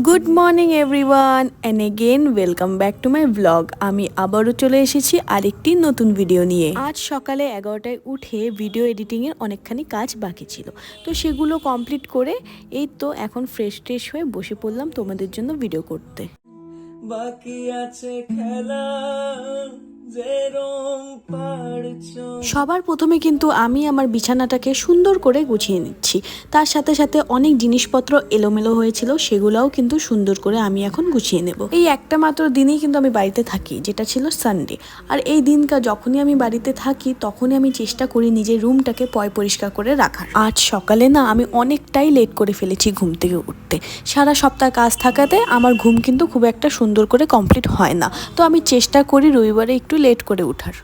Good morning everyone and again welcome back to my blog আমি আবারও চলে এসেছি আরেকটি নতুন ভিডিও নিয়ে। আজ সকালে এগারোটায় উঠে ভিডিও এডিটিংয়ের অনেকখানি কাজ বাকি ছিল। তো সেগুলো কমপ্লিট করে এই তো এখন ফ্রেশ ট্রেশ হয়ে বসে পড়লাম তোমাদের জন্য ভিডিও করতে। বাকি আছে খেলা। সবার প্রথমে কিন্তু আমি আমার বিছানাটাকে সুন্দর করে গুছিয়ে নিচ্ছি। তার সাথে সাথে অনেক জিনিসপত্র এলোমেলো হয়েছিল, সেগুলোও কিন্তু সুন্দর করে আমি এখন গুছিয়ে নেব। এই একটা মাত্র দিনেই কিন্তু আমি বাড়িতে থাকি, যেটা ছিল সানডে আর এই দিনকা যখনই আমি বাড়িতে থাকি, তখনই আমি চেষ্টা করি নিজের রুমটাকে পয় পরিষ্কার করে রাখার। আজ সকালে না আমি অনেকটাই লেট করে ফেলেছি ঘুম থেকে উঠতে। সারা সপ্তাহ কাজ থাকাতে আমার ঘুম কিন্তু খুব একটা সুন্দর করে কমপ্লিট হয় না। তো আমি চেষ্টা করি রবিবারে একটু লেট করে ওঠার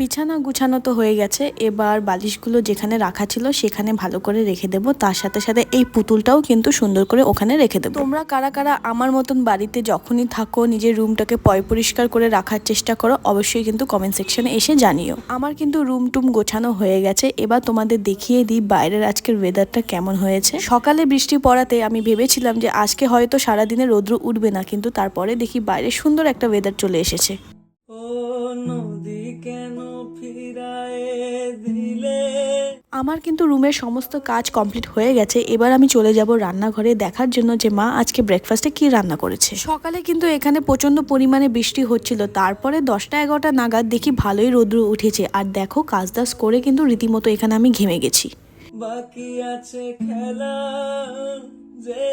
বিছানা গুছানো তো হয়ে গেছে, এবার বালিশগুলো যেখানে রাখা ছিল সেখানে ভালো করে রেখে দেব। তার সাথে সাথে এই পুতুলটাও কিন্তু সুন্দর করে ওখানে রেখে দেবো। তোমরা কারা কারা আমার মতন বাড়িতে যখনই থাকো, নিজের রুমটাকে পয় পরিষ্কার করে রাখার চেষ্টা করো, অবশ্যই কিন্তু কমেন্ট সেকশনে এসে জানিও। আমার কিন্তু রুম টুম গোছানো হয়ে গেছে, এবার তোমাদের দেখিয়ে দিই বাইরের আজকের ওয়েদারটা কেমন হয়েছে। সকালে বৃষ্টি পড়াতে আমি ভেবেছিলাম যে আজকে হয়তো সারাদিনে রৌদ্র উঠবে না, কিন্তু তারপরে দেখি বাইরে সুন্দর একটা ওয়েদার চলে এসেছে। আমার কিন্তু রুমের সমস্ত কাজ কমপ্লিট হয়ে গেছে, এবার আমি চলে যাব রান্নাঘরে দেখার জন্য যে মা আজকে ব্রেকফাস্টে কি রান্না করেছে। সকালে কিন্তু এখানে প্রচণ্ড পরিমাণে বৃষ্টি হচ্ছিল, তারপরে দশটা এগারোটা নাগাদ দেখি ভালোই রৌদ্র উঠেছে, আর দেখো কাজ দাজ করে কিন্তু রীতিমতো এখানে আমি ঘেমে গেছি। বাকি আছে খেলা, যে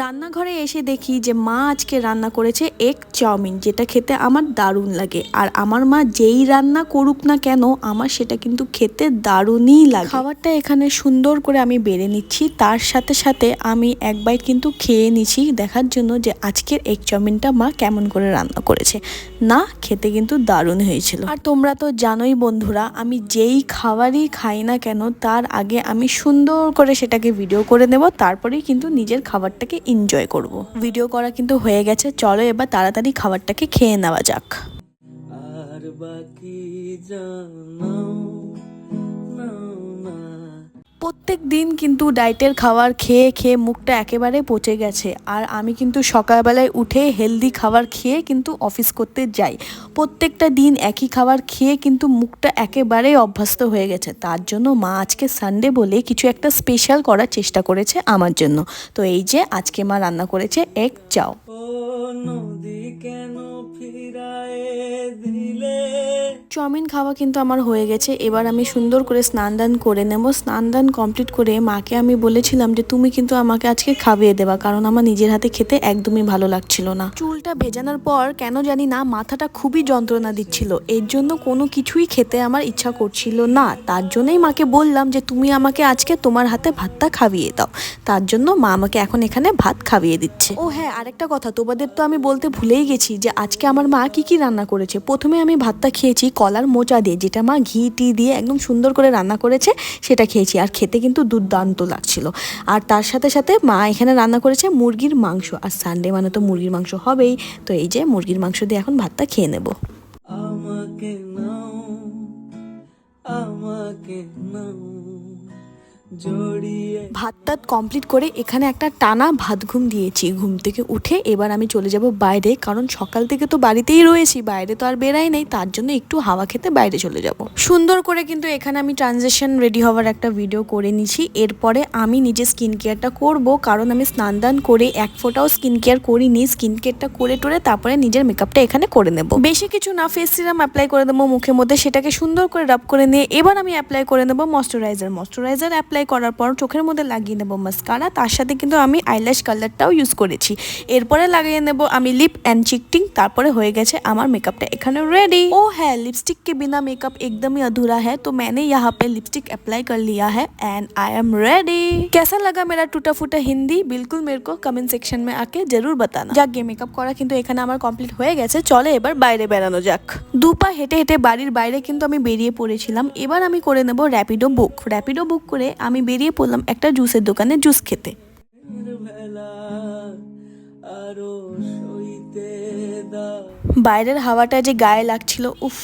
রান্নাঘরে এসে দেখি যে মা আজকে রান্না করেছে এগ চাউমিন যেটা খেতে আমার দারুণ লাগে। আর আমার মা যেই রান্না করুক না কেন, আমার সেটা কিন্তু খেতে দারুণই লাগে। খাবারটা এখানে সুন্দর করে আমি বেড়ে নিচ্ছি। তার সাথে সাথে আমি এক বাইট কিন্তু খেয়ে নিচ্ছি, দেখার জন্য যে আজকের এগ চাউমিনটা মা কেমন করে রান্না করেছে। না, খেতে কিন্তু দারুণ হয়েছিল। আর তোমরা তো জানোই বন্ধুরা, আমি যেই খাবারই খাই না কেন, তার আগে আমি সুন্দর করে সেটাকে ভিডিও করে নেব, তারপরেই কিন্তু নিজের খাবারটাকে এনজয় করব। ভিডিও করা কিন্তু হয়ে গেছে, চলো এবার তাড়াতাড়ি খাবারটাকে খেয়ে নেওয়া যাক আর বাকি জানাও প্রত্যেক দিন কিন্তু ডায়েটের খাবার খেয়ে খেয়ে মুখটা একেবারে পচে গেছে। আর আমি কিন্তু সকালবেলায় উঠে হেলদি খাবার খেয়ে কিন্তু অফিস করতে যাই। প্রত্যেকটা দিন একই খাবার খেয়ে কিন্তু মুখটা একেবারেই অভ্যস্ত হয়ে গেছে। তার জন্য মা আজকে সানডে বলে কিছু একটা স্পেশাল করার চেষ্টা করেছে আমার জন্য। তো এই যে আজকে মা রান্না করেছে এক চাও। নদী কেন চাউমিন খাওয়া কিন্তু আমার হয়ে গেছে। এবার আমি সুন্দর করে স্নান দান করে নেব। স্নান দান কমপ্লিট করে মাকে আমি বলেছিলাম যে, তুমি কিন্তু আমাকে আজকে খাইয়ে দেবা, কারণ আমার নিজের হাতে খেতে একদমই ভালো লাগছিল না। চুলটা ভেজানোর পর কেন জানি না, মাথাটা খুবই যন্ত্রণা দিচ্ছিল। এর জন্য কোনো কিছুই খেতে আমার ইচ্ছা করছিল না। তার জন্যই মাকে বললাম যে, তুমি আমাকে আজকে তোমার হাতে ভাতটা খাইয়ে দাও। তার জন্য মা আমাকে এখন এখানে ভাত খাইয়ে দিচ্ছে। ও হ্যাঁ আরেকটা কথা। তোমাদের তো আমি বলতে ভুলেই গেছি যে, আজকে আমার মা কি কি রান্না করেছে? প্রথমে আমি ভাতটা খেয়েছি কলার মোচা দিয়ে, যেটা মা ঘি, টি দিয়ে একদম সুন্দর করে রান্না করেছে, সেটা খেয়েছি। আর খেতে কিন্তু দুর্দান্ত লাগছিল। আর তার সাথে সাথে মা এখানে রান্না করেছে মুরগির মাংস। আর সানডে মানে তো মুরগির মাংস হবেই। তো এই যে মুরগির মাংস দিয়ে এখন ভাতটা খেয়ে নেব। আমাকে নাও আমাকে নাও। ভাত টাত কমপ্লিট করে এখানে একটা টানা ভাত ঘুম দিয়েছি। ঘুম থেকে উঠে এবার আমি চলে যাব বাইরে, কারণ সকাল থেকে তো বাড়িতেই রয়েছি, বাইরে তো আর বেরাই নেই, তার জন্য একটু হাওয়া খেতে বাইরে চলে যাব। সুন্দর করে কিন্তু এখানে আমি ট্রানজেকশন রেডি হওয়ার একটা ভিডিও করে নিছি। এরপরে আমি নিজে স্কিন কেয়ারটা করব, কারণ আমি স্নান দান করে এক ফোঁটাও স্কিন কেয়ার করিনি। স্কিন কেয়ারটা করে টোরে তারপরে নিজের মেকআপটা এখানে করে নেব। বেশি কিছু না ফেস সিরাম অ্যাপ্লাই করে দেবো মুখের মধ্যে, সেটাকে সুন্দর করে রাব করে নিয়ে এবার আমি অ্যাপ্লাই করে নেব ময়শ্চারাইজার ময়শ্চারাইজার অ্যাপ্লাই করার পর চোখের মধ্যে লাগিয়ে নেবো মাস্কারা তার সাথে কিন্তু আমি আইল্যাশ কালারটাও ইউজ করেছি এরপরে লাগিয়ে নেব আমি লিপ অ্যান্ড চিকটিং তারপরে হয়ে গেছে আমার মেকআপটা এখানে রেডি ও হ্যাঁ लिपस्टिक के बिना मेकअप एकदम ही अधूरा है तो मैंने यहाँ पे लिपस्टिक अप्लाई कर लिया है एंड आई एम रेडी कैसा लगा मेरा टूटा फूटा हिंदी बिल्कुल मेरे को कमेंट सेक्शन में आके जरूर बताना যাক গে মেকআপ করা কিন্তু এখানে আমার কমপ্লিট হয়ে গেছে চলে এবার বাইরে বেরানো যাক দুপা হেঁটে হেঁটে বাড়ির বাইরে কিন্তু আমি বেরিয়ে পড়েছিলাম এবার আমি করে নেব র্যাপিডো বুক র্যাপিডো বুক করে আমি বেরিয়ে পড়লাম একটা জুসের দোকানে জুস খেতে। বাইরের হাওয়াটা যে গায়ে লাগছিল উফ।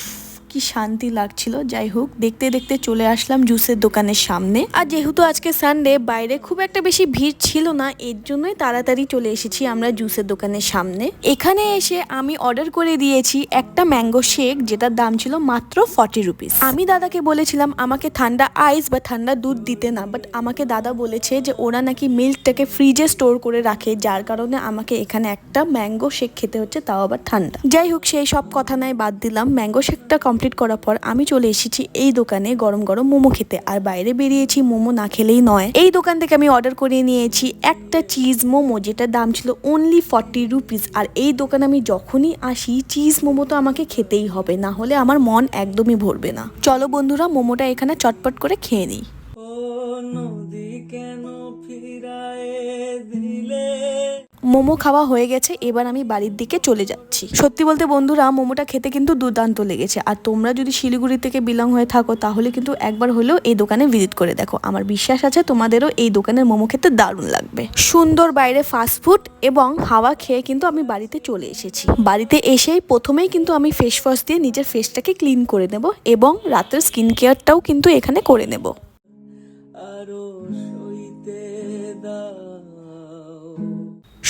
কি শান্তি লাগছিল? যাই হোক, দেখতে দেখতে চলে আসলাম জুসের দোকানের সামনে। আর যেহেতু আজকে সানডে বাইরে খুব একটা বেশি ভিড় ছিল না, এর জন্যই তাড়াতাড়ি চলে এসেছি আমরা জুসের দোকানের সামনে। এখানে এসে আমি অর্ডার করে দিয়েছি একটা ম্যাঙ্গো শেক যেটার দাম ছিল মাত্র ফর্টি রুপিস আমি দাদাকে বলেছিলাম, আমাকে ঠান্ডা আইস বা ঠান্ডা দুধ দিতে না। বাট আমাকে দাদা বলেছে যে, ওরা নাকি মিল্কটাকে ফ্রিজে স্টোর করে রাখে, যার কারণে আমাকে এখানে একটা ম্যাঙ্গো শেক খেতে হচ্ছে, তাও আবার ঠান্ডা। যাই হোক, সেই সব কথা নাই বাদ দিলাম। ম্যাঙ্গো শেকটা কমপ্লিট করার পর আমি চলে এসেছি এই দোকানে গরম গরম মোমো খেতে। আর বাইরে বেরিয়েছি, মোমো না খেলেই নয়। এই দোকান থেকে আমি অর্ডার করে নিয়েছি একটা চিজ মোমো, যেটার দাম ছিল অনলি ফর্টি রুপিস আর এই দোকানে আমি যখনই আসি চিজ মোমো তো আমাকে খেতেই হবে, না হলে আমার মন একদমই ভরবে না। চলো বন্ধুরা, মোমোটা এখানে চটপট করে খেয়ে নিই। নদী কেন ফিরায়ে দিলে? মোমো খাওয়া হয়ে গেছে, এবার আমি বাড়ির দিকে চলে যাচ্ছি। সত্যি বলতে বন্ধুরা, মোমোটা খেতে কিন্তু দুর্দান্ত লেগেছে। আর তোমরা যদি শিলিগুড়ি থেকে বিলং হয়ে থাকো, তাহলে কিন্তু একবার হলেও এই দোকানে ভিজিট করে দেখো। আমার বিশ্বাস আছে তোমাদেরও এই দোকানের মোমো খেতে দারুণ লাগবে। সুন্দর বাইরে ফাস্টফুড এবং হাওয়া খেয়ে কিন্তু আমি বাড়িতে চলে এসেছি। বাড়িতে এসেই প্রথমেই কিন্তু আমি ফেস ওয়াশ দিয়ে নিজের ফেসটাকে ক্লিন করে নেব এবং রাতের স্কিন কেয়ারটাও কিন্তু এখানে করে নেব। আরও সইতে দাও।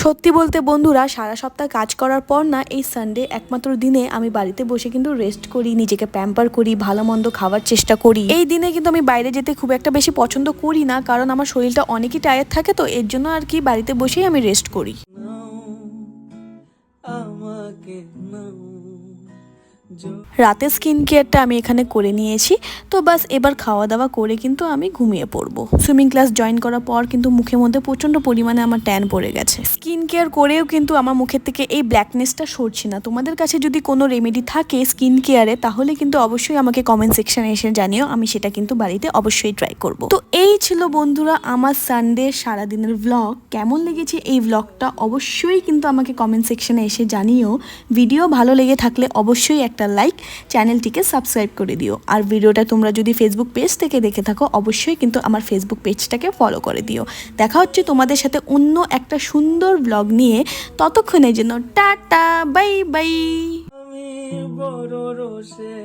সত্যি বলতে বন্ধুরা, সারা সপ্তাহ কাজ করার পর না, এই সানডে একমাত্র দিনে আমি বাড়িতে বসে কিন্তু রেস্ট করি, নিজেকে প্যাম্পার করি, ভালো মন্দ খাওয়ার চেষ্টা করি। এই দিনে কিন্তু আমি বাইরে যেতে খুব একটা বেশি পছন্দ করি না, কারণ আমার শরীরটা অনেকই টায়ার থাকে, তো এর জন্য আর কি বাড়িতে বসেই আমি রেস্ট করি। আমাকে রাতে স্কিন কেয়ারটা আমি এখানে করে নিয়েছি। তো বাস এবার খাওয়া দাওয়া করে কিন্তু আমি ঘুমিয়ে পড়ব। সুইমিং ক্লাস জয়েন করার পর কিন্তু মুখের মধ্যে প্রচণ্ড পরিমাণে আমার ট্যান পড়ে গেছে। স্কিন কেয়ার করেও কিন্তু আমার মুখের থেকে এই ব্ল্যাকনেসটা সরছে না। তোমাদের কাছে যদি কোনো রেমেডি থাকে স্কিন কেয়ারে, তাহলে কিন্তু অবশ্যই আমাকে কমেন্ট সেকশানে এসে জানিও। আমি সেটা কিন্তু বাড়িতে অবশ্যই ট্রাই করব। তো এই ছিল বন্ধুরা আমার সানডে সারাদিনের ভ্লগ কেমন লেগেছে এই ভ্লগটা অবশ্যই কিন্তু আমাকে কমেন্ট সেকশানে এসে জানিও। ভিডিও ভালো লেগে থাকলে অবশ্যই একটা লাইক চ্যানেলটিকে সাবস্ক্রাইব করে দিও। আর ভিডিওটা তোমরা যদি ফেসবুক পেজ থেকে দেখে থাকো, অবশ্যই কিন্তু আমার ফেসবুক পেজটাকে ফলো করে দিও। দেখা হচ্ছে তোমাদের সাথে অন্য একটা সুন্দর ব্লগ নিয়ে। ততক্ষণের জন্য টাটা বাই বাই বড় রোষে